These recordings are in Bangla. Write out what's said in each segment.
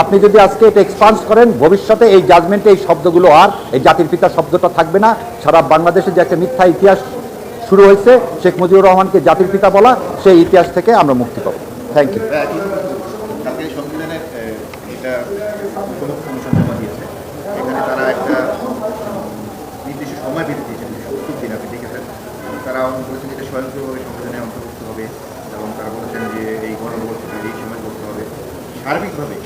আপনি যদি আজকে এটা এক্সপান্স করেন, ভবিষ্যতে এই জাজমেন্টে এই শব্দগুলো আর, এই জাতির পিতা শব্দটা থাকবে না। সারা বাংলাদেশে যে একটা মিথ্যা ইতিহাস শুরু হয়েছে, শেখ মুজিবুর রহমানকে জাতির পিতা বলা, সেই ইতিহাস থেকে আমরা মুক্তি পাবো। থ্যাংক ইউ সার্বিকভাবে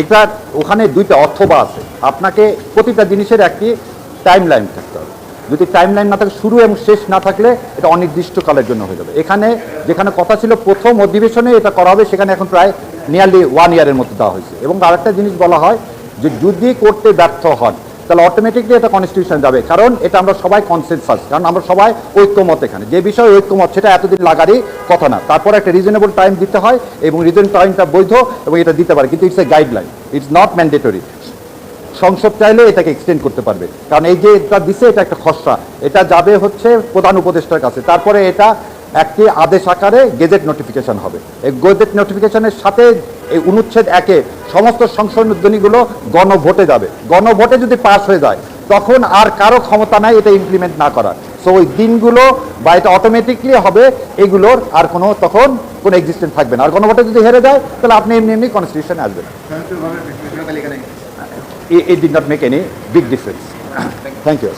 এটা ওখানে দুইটা অর্থবা আছে। আপনাকে প্রতিটা জিনিসের একটি টাইম লাইন থাকতে হবে। যদি টাইম লাইন না থাকে, শুরু এবং শেষ না থাকলে এটা অনির্দিষ্টকালের জন্য হয়ে যাবে। এখানে যেখানে কথা ছিল, প্রথম অধিবেশনে এটা করা হবে, সেখানে এখন প্রায় নিয়ারলি ওয়ান ইয়ারের মতো দেওয়া হয়েছে। এবং আরেকটা জিনিস বলা হয় যে, যদি করতে ব্যর্থ হন তাহলে অটোমেটিকলি এটা কনস্টিটিউশন যাবে। কারণ এটা আমরা সবাই কনসেনসাস কারণ আমরা সবাই ঐক্যমত এখানে। যে বিষয়ে ঐক্যমত, সেটা এতদিন লাগারই কথা না। তারপর একটা রিজনেবল টাইম দিতে হয় এবং রিজন টাইমটা বৈধ এবং এটা দিতে পারে। কিন্তু it's a guideline it's not mandatory সংসদ চাইলে এটাকে এক্সটেন্ড করতে পারবে। কারণ এই যে এটা দিছে, এটা একটা খসড়া। এটা যাবে হচ্ছে প্রধান উপদেষ্টার কাছে। তারপরে এটা একটি আদেশ আকারে গেজেট নোটিফিকেশন হবে। এই গেজেট নোটিফিকেশনের সাথে এই অনুচ্ছেদ একে সমস্ত সংশোধনীগুলো গণভোটে যাবে। গণভোটে যদি পাস হয়ে যায় তখন আর কারও ক্ষমতা নাই এটা ইমপ্লিমেন্ট না করার। সো ওই দিনগুলো বা এটা অটোমেটিকলি হবে এগুলোর আর কোনো তখন কোনো এক্সিস্টেন্স থাকবে না। আর গণভোটে যদি হেরে যায় তাহলে আপনি এমনি এমনি কনস্টিটিউশনে আসবেন। It, it did not make any big difference. Thank you.